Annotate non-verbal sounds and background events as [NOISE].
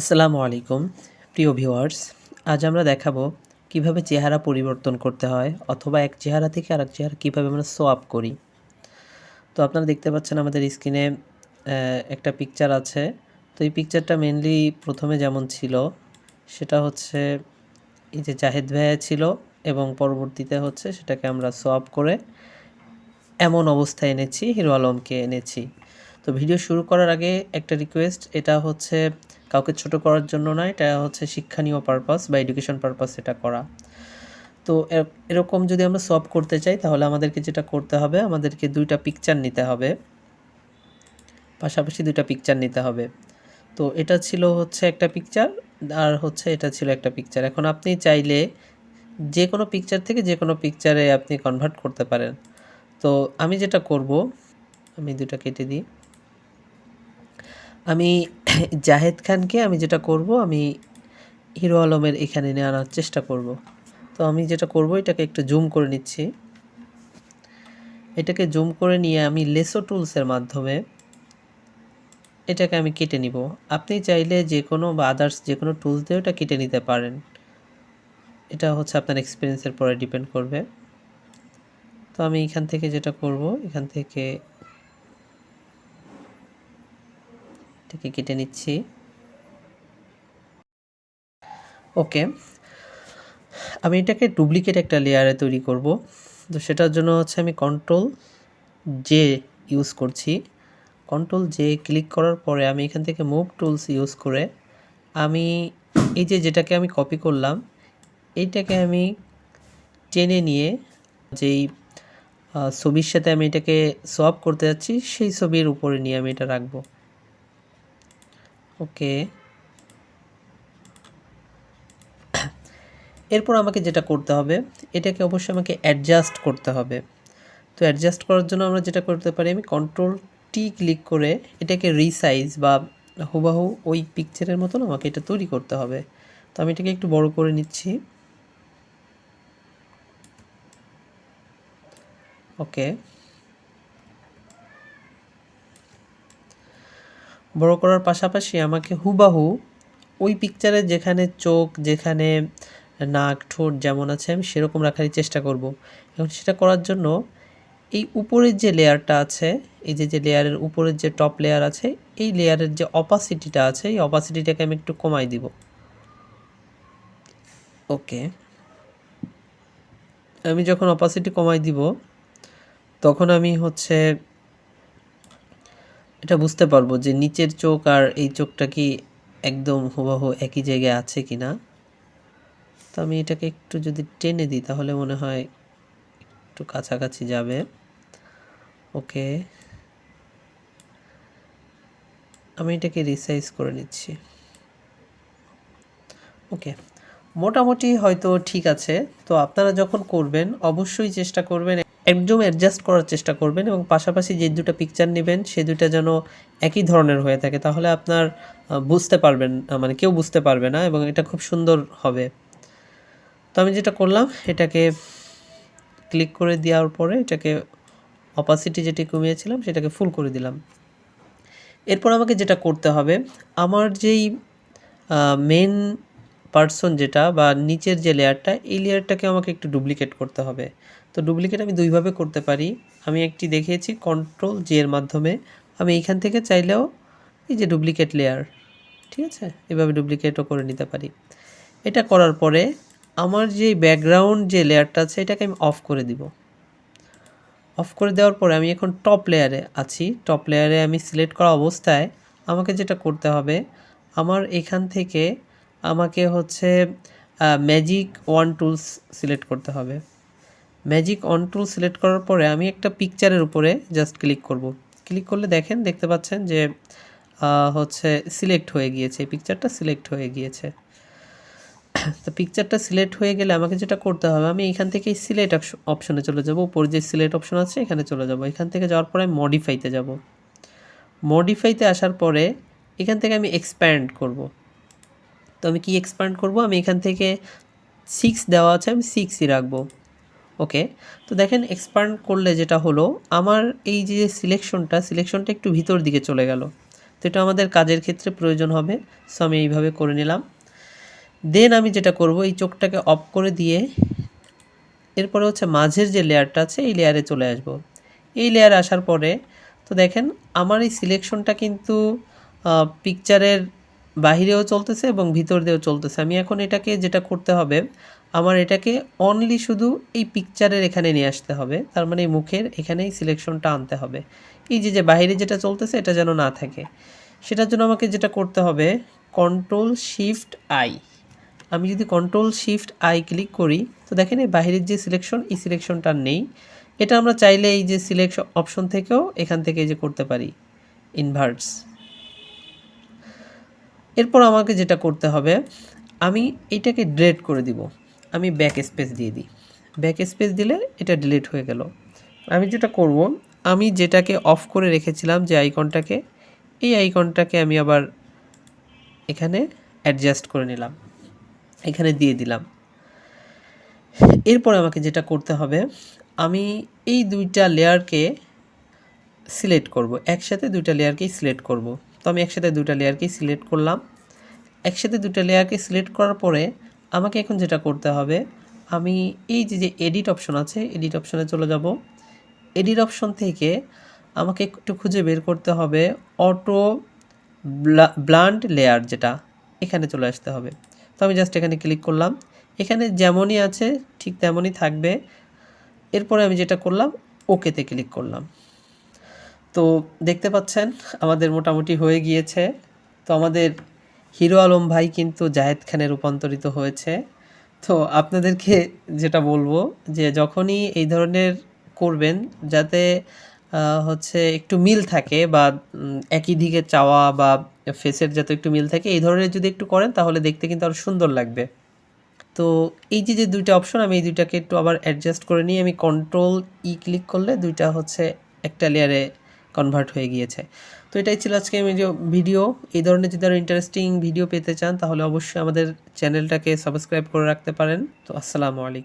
আসসালামু আলাইকুম, প্রিয় ভিউয়ার্স। আজ আমরা দেখাবো কীভাবে চেহারা পরিবর্তন করতে হয় অথবা এক চেহারা থেকে আরেক চেহারা কীভাবে আমরা সোয়াপ করি। তো আপনারা দেখতে পাচ্ছেন আমাদের স্ক্রিনে একটা পিকচার আছে। তো এই পিকচারটা মেনলি প্রথমে যেমন ছিল, সেটা হচ্ছে এই যে জাহেদ ভাইয়া ছিল এবং পরবর্তীতে হচ্ছে সেটাকে আমরা সোয়াপ করে এমন অবস্থায় এনেছি, হিরো আলমকে এনেছি। তো ভিডিও শুরু করার আগে একটা রিকোয়েস্ট এটা হচ্ছে কাউকে ছোট করার জন্য না, এটা হচ্ছে শিক্ষণীয় পারপাস বা এডুকেশন পারপাস এটা করা। তো এরকম যদি আমরা সলভ করতে চাই, তাহলে আমাদেরকে যেটা করতে হবে, আমাদেরকে দুইটা পিকচার নিতে হবে। পাশাপাশি দুইটা পিকচার নিতে হবে। তো এটা ছিল হচ্ছে একটা পিকচার আর হচ্ছে এটা ছিল একটা পিকচার এখন আপনি চাইলে যে কোনো পিকচার থেকে যে কোনো পিকচারে আপনি কনভার্ট করতে পারেন। তো আমি যেটা করব, আমি দুটো কেটে দিই। আমি জাহেদ খানকে আমি যেটা করব, আমি হিরো আলমের এখানে নিয়ে আনার চেষ্টা করব। তো আমি যেটা করব, এটাকে একটু জুম করে নিচ্ছি। এটাকে জুম করে নিয়ে আমি লেসো টুলসের মাধ্যমে এটাকে আমি কেটে নিব। আপনি চাইলে যে কোনো বা আদার্স যে কোনো টুলস দিয়ে ওটা কেটে নিতে পারেন। এটা হচ্ছে আপনার এক্সপিরিয়েন্সের পরে ডিপেন্ড করবে। তো আমি এখান থেকে যেটা করব, এখান থেকে এটাকে কেটে নিচ্ছি। ওকে। আমি এটাকে ডুপ্লিকেট একটা লেয়ারে তৈরি করব। তো সেটার জন্য হচ্ছে আমি কন্ট্রোল জে ইউজ করছি। কন্ট্রোল জে ক্লিক করার পরে আমি এখান থেকে মুভ টুলস ইউজ করে আমি এই যে যেটাকে আমি কপি করলাম এইটাকে আমি টেনে নিয়ে যেই ছবির সাথে আমি এটাকে সোয়াপ করতে যাচ্ছি, সেই ছবির উপরে নিয়ে আমি এটা রাখব। ওকে। এরপর আমাকে যেটা করতে হবে, এটাকে অবশ্যই আমাকে অ্যাডজাস্ট করতে হবে। তো অ্যাডজাস্ট করার জন্য আমরা যেটা করতে পারি, আমি কন্ট্রোল টি ক্লিক করে এটাকে রিসাইজ বা হুবাহু ওই পিকচারের মতন আমাকে এটা তৈরি করতে হবে। তো আমি এটাকে একটু বড় করে নিচ্ছি। ওকে। বড় করার পাশাপাশি আমাকে হুবাহু ওই পিকচারে যেখানে চোখ, যেখানে নাক, ঠোঁট যেমন আছে, আমি সেরকম রাখারই চেষ্টা করব। এবং সেটা করার জন্য এই উপরের যে লেয়ারটা আছে, এই যে যে লেয়ারের উপরের যে টপ লেয়ার আছে, এই লেয়ারের যে অপাসিটিটা আছে, এই অপাসিটিটাকে আমি একটু কমাই দিব। ওকে। আমি যখন অপাসিটি কমাই দিব, তখন আমি হচ্ছে এটা বুঝতে পারব যে নিচের চোখ আর এই চোখটা কি একদম হুবহু একই জায়গায় আছে কি না তো আমি এটাকে একটু যদি টেনে দিই তাহলে মনে হয় একটু কাছাকাছি যাবে। ওকে। আমি এটাকে রিসাইজ করে নিচ্ছি। ওকে। মোটামুটি হয়তো ঠিক আছে। তো আপনারা যখন করবেন, অবশ্যই চেষ্টা করবেন একদম অ্যাডজাস্ট করার চেষ্টা করবেন এবং পাশাপাশি যে দুটো পিকচার নেবেন, সে দুটো যেন একই ধরনের হয়ে থাকে। তাহলে আপনার বুঝতে পারবেন মানে কেউ বুঝতে পারবে না এবং এটা খুব সুন্দর হবে। তো আমি যেটা করলাম, এটাকে ক্লিক করে দেওয়ার পরে এটাকে অপাসিটি যেটি কমিয়েছিলাম, সেটাকে ফুল করে দিলাম। এরপর আমাকে যেটা করতে হবে, আমার যেই মেন পার্সন যেটা বা নিচের যে লেয়ারটা এই লেয়ারটাকে আমাকে একটু ডুপ্লিকেট করতে হবে। তো ডুপ্লিকেট আমি দুইভাবে করতে পারি। আমি একটি দেখিয়েছি কন্ট্রোল জি এর মাধ্যমে। আমি এইখান থেকে চাইলেও এই যে ডুপ্লিকেট লেয়ার ঠিক আছে? এভাবে ডুপ্লিকেটও করে নিতে পারি। এটা করার পরে আমার যে ব্যাকগ্রাউন্ড যে লেয়ারটা আছে, এটাকে আমি অফ করে দিব। অফ করে দেওয়ার পরে আমি এখন টপ লেয়ারে আছি। টপ লেয়ারে আমি সিলেক্ট করা অবস্থায় আমাকে যেটা করতে হবে, আমার এখান থেকে আমাকে হচ্ছে ম্যাজিক ওয়ান টুলস সিলেক্ট করতে হবে। ম্যাজিক অন টুল সিলেক্ট করার পরে আমি একটা পিকচারের উপরে জাস্ট ক্লিক করব। ক্লিক করলে দেখেন, দেখতে পাচ্ছেন যে হচ্ছে সিলেক্ট হয়ে গিয়েছে। পিকচারটা সিলেক্ট হয়ে গিয়েছে। [COUGHS] তো পিকচারটা সিলেক্ট হয়ে গেলে আমাকে যেটা করতে হবে, আমি এখান থেকে সিলেক্ট অপশনে চলে যাব। উপর যে সিলেক্ট অপশন আছে, এখানে চলে যাব। এখান থেকে যাওয়ার পরে আমি মডিফাইতে যাব। মডিফাইতে আসার পরে এখান থেকে আমি এক্সপ্যান্ড করব। তো আমি কি এক্সপ্যান্ড করব? আমি এখান থেকে সিক্স দেওয়া আছে, আমি সিক্সই রাখব। ওকে, তো দেখেন এক্সপ্যান্ড করলে যেটা হলো, আমার এই যে সিলেকশনটা সিলেকশনটা একটু ভিতর দিকে চলে গেল। তো এটা আমাদের কাজের ক্ষেত্রে প্রয়োজন হবে সো আমি এইভাবে করে নিলাম। দেন আমি যেটা করব, এই চোখটাকে অফ করে দিয়ে এরপরে হচ্ছে মাঝের যে লেয়ারটা আছে, এই লেয়ারে চলে আসব। এই লেয়ারে আসার পরে, তো দেখেন আমার এই সিলেকশনটা কিন্তু পিকচারের বাহিরেও চলতেছে এবং ভিতর দিয়েও চলতেছে। আমি এখন এটাকে যেটা করতে হবে আমার এটাকে অনলি শুধু এই পিকচারের এখানে নিয়ে আসতে হবে। তার মানে মুখের এখানেই সিলেকশনটা আনতে হবে। এই যে যে বাইরে যেটা চলতেছে, এটা যেন না থাকে। সেটার জন্য আমাকে যেটা করতে হবে কন্ট্রোল শিফট আই আমি যদি কন্ট্রোল শিফট আই ক্লিক করি, তো দেখেন এই বাইরের যে সিলেকশন এই সিলেকশনটা নেই। এটা আমরা চাইলে এই যে সিলেকশন অপশন থেকেও এখান থেকে যে করতে পারি। ইনভার্টস এরপর আমাকে যেটা করতে হবে, আমি এটাকে ড্রেড করে দিব। আমি ব্যাক স্পেস দিয়ে দিই। ব্যাক স্পেস দিলে এটা ডিলিট হয়ে গেল। আমি যেটা করব, আমি যেটাকে অফ করে রেখেছিলাম যে আইকনটাকে এই আইকনটাকে আমি আবার এখানে অ্যাডজাস্ট করে নিলাম। এখানে দিয়ে দিলাম। এরপর আমাকে যেটা করতে হবে, আমি এই দুইটা লেয়ারকে সিলেক্ট করব। একসাথে দুইটা লেয়ারকেই সিলেক্ট করব। তো আমি একসাথে দুইটা লেয়ারকেই সিলেক্ট করলাম। একসাথে দুটো লেয়ারকে সিলেক্ট করার পরে আমাকে এখন যেটা করতে হবে, আমি এই যে যে এডিট অপশন আছে এডিট অপশনে চলে যাব। এডিট অপশন থেকে আমাকে একটু খুঁজে বের করতে হবে অটো ব্লান্ড লেয়ার যেটা, এখানে চলে আসতে হবে। তো আমি জাস্ট এখানে ক্লিক করলাম। এখানে যেমনই আছে, ঠিক তেমনই থাকবে। এরপরে আমি যেটা করলাম ওকেতে ক্লিক করলাম। তো দেখতে পাচ্ছেন, আমাদের মোটামুটি হয়ে গিয়েছে। তো আমাদের হিরো আলম ভাই কিন্তু জাহেদ খানে রূপান্তরিত হয়েছে। তো আপনাদেরকে যেটা বলব যে যখনই এই ধরনের করবেন, যাতে হচ্ছে একটু মিল থাকে বা একই দিকে চাওয়া বা ফেসের যাতে একটু মিল থাকে, এই ধরনের যদি একটু করেন, তাহলে দেখতে কিন্তু আরও সুন্দর লাগবে। তো এই যে যে দুইটা অপশন, আমি এই দুইটাকে একটু আবার অ্যাডজাস্ট করে নিই। আমি কন্ট্রোল ই ক্লিক করলে দুইটা হচ্ছে একটা লেয়ারে কনভার্ট হয়ে গিয়েছে। তো এটাই ছিল আজকে আমি ভিডিও এই ধরনের যদি আরও ইন্টারেস্টিং ভিডিও পেতে চান, তাহলে অবশ্যই আমাদের চ্যানেলটাকে সাবস্ক্রাইব করে রাখতে পারেন। তো আসসালামু আলাইকুম।